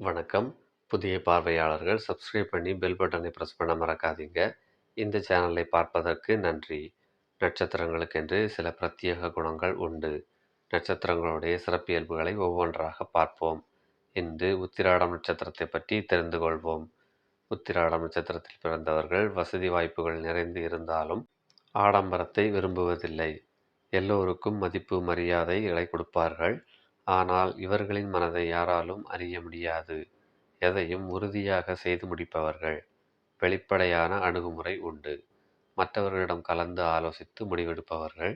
வணக்கம். புதிய பார்வையாளர்கள் சப்ஸ்கிரைப் பண்ணி பெல் பட்டனை ப்ரெஸ் பண்ண மறக்காதீங்க. இந்த சேனலை பார்ப்பதற்கு நன்றி. நட்சத்திரங்களுக்கென்று சில பிரத்யேக குணங்கள் உண்டு. நட்சத்திரங்களுடைய சிறப்பியல்புகளை ஒவ்வொன்றாக பார்ப்போம். இன்று உத்திராடம் நட்சத்திரத்தை பற்றி தெரிந்து கொள்வோம். உத்திராடம் நட்சத்திரத்தில் பிறந்தவர்கள் வசதி வாய்ப்புகள் நிறைந்து இருந்தாலும் ஆடம்பரத்தை விரும்புவதில்லை. எல்லோருக்கும் மதிப்பு மரியாதைகளை கொடுப்பார்கள். ஆனால் இவர்களின் மனதை யாராலும் அறிய முடியாது. எதையும் உறுதியாக செய்து முடிப்பவர்கள். வெளிப்படையான அணுகுமுறை உண்டு. மற்றவர்களிடம் கலந்து ஆலோசித்து முடிவெடுப்பவர்கள்.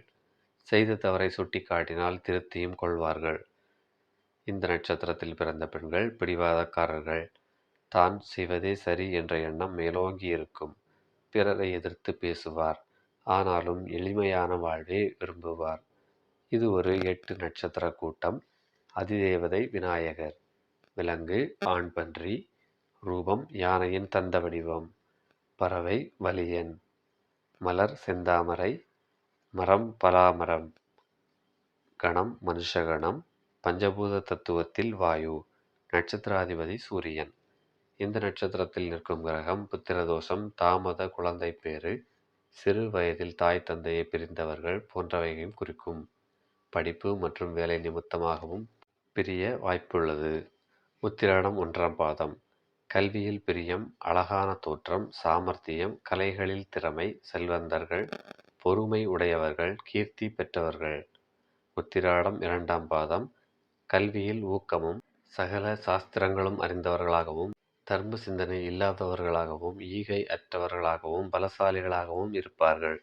செய்த தவறை சுட்டிக்காட்டினால் திருத்தியும் கொள்வார்கள். இந்த நட்சத்திரத்தில் பிறந்த பெண்கள் பிடிவாதக்காரர்கள். தான் செய்வதே சரி என்ற எண்ணம் மேலோங்கி இருக்கும். பிறரை எதிர்த்து பேசுவார். ஆனாலும் எளிமையான வாழ்வே விரும்புவார். இது ஒரு எட்டு நட்சத்திர கூட்டம். அதிதேவதை விநாயகர். விலங்கு ஆண் பன்றி. ரூபம் யானையின் தந்த வடிவம். பறவை வலியன். மலர் செந்தாமரை. மரம் பலாமரம். கணம் மனுஷகணம். பஞ்சபூத தத்துவத்தில் வாயு. நட்சத்திராதிபதி சூரியன். இந்த நட்சத்திரத்தில் நிற்கும் கிரகம் புத்திரதோஷம் தாமத குழந்தை பேறு சிறு வயதில் தாய் தந்தையை பிரிந்தவர்கள் போன்றவையும் குறிக்கும். படிப்பு மற்றும் வேலை நிமித்தமாகவும் பிரிய வாய்ப்புள்ளது. உத்திராடம் ஒன்றாம் பாதம். கல்வியில் பிரியம் அழகான தோற்றம் சாமர்த்தியம் கலைகளில் திறமை செல்வந்தர்கள் பொறுமை உடையவர்கள் கீர்த்தி பெற்றவர்கள். உத்திராடம் இரண்டாம் பாதம். கல்வியில் ஊக்கமும் சகல சாஸ்திரங்களும் அறிந்தவர்களாகவும் தர்ம சிந்தனை இல்லாதவர்களாகவும் ஈகை அற்றவர்களாகவும் பலசாலிகளாகவும் இருப்பார்கள்.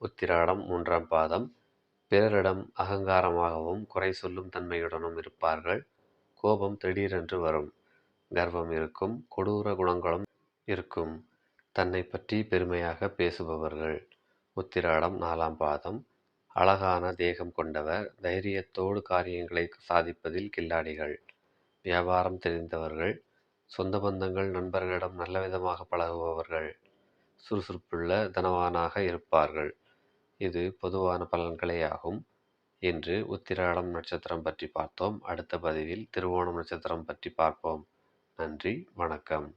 உத்திராடம் மூன்றாம் பாதம். பிறரிடம் அகங்காரமாகவும் குறை சொல்லும் தன்மையுடனும் இருப்பார்கள். கோபம் திடீரென்று வரும். கர்வம் இருக்கும் கொடூர குணங்களும் இருக்கும். தன்னை பற்றி பெருமையாக பேசுபவர்கள். உத்திராடம் நாலாம் பாதம். அழகான தேகம் கொண்டவர் தைரியத்தோடு காரியங்களை சாதிப்பதில் கில்லாடிகள். வியாபாரம் தெரிந்தவர்கள். சொந்த பந்தங்கள் நண்பர்களிடம் நல்லவிதமாக பழகுபவர்கள். சுறுசுறுப்புள்ள தனவானாக இருப்பார்கள். இது பொதுவான பலன்களேயாகும். இன்று உத்திராடம் நட்சத்திரம் பற்றி பார்த்தோம். அடுத்த பதிவில் திருவோணம் நட்சத்திரம் பற்றி பார்ப்போம். நன்றி வணக்கம்.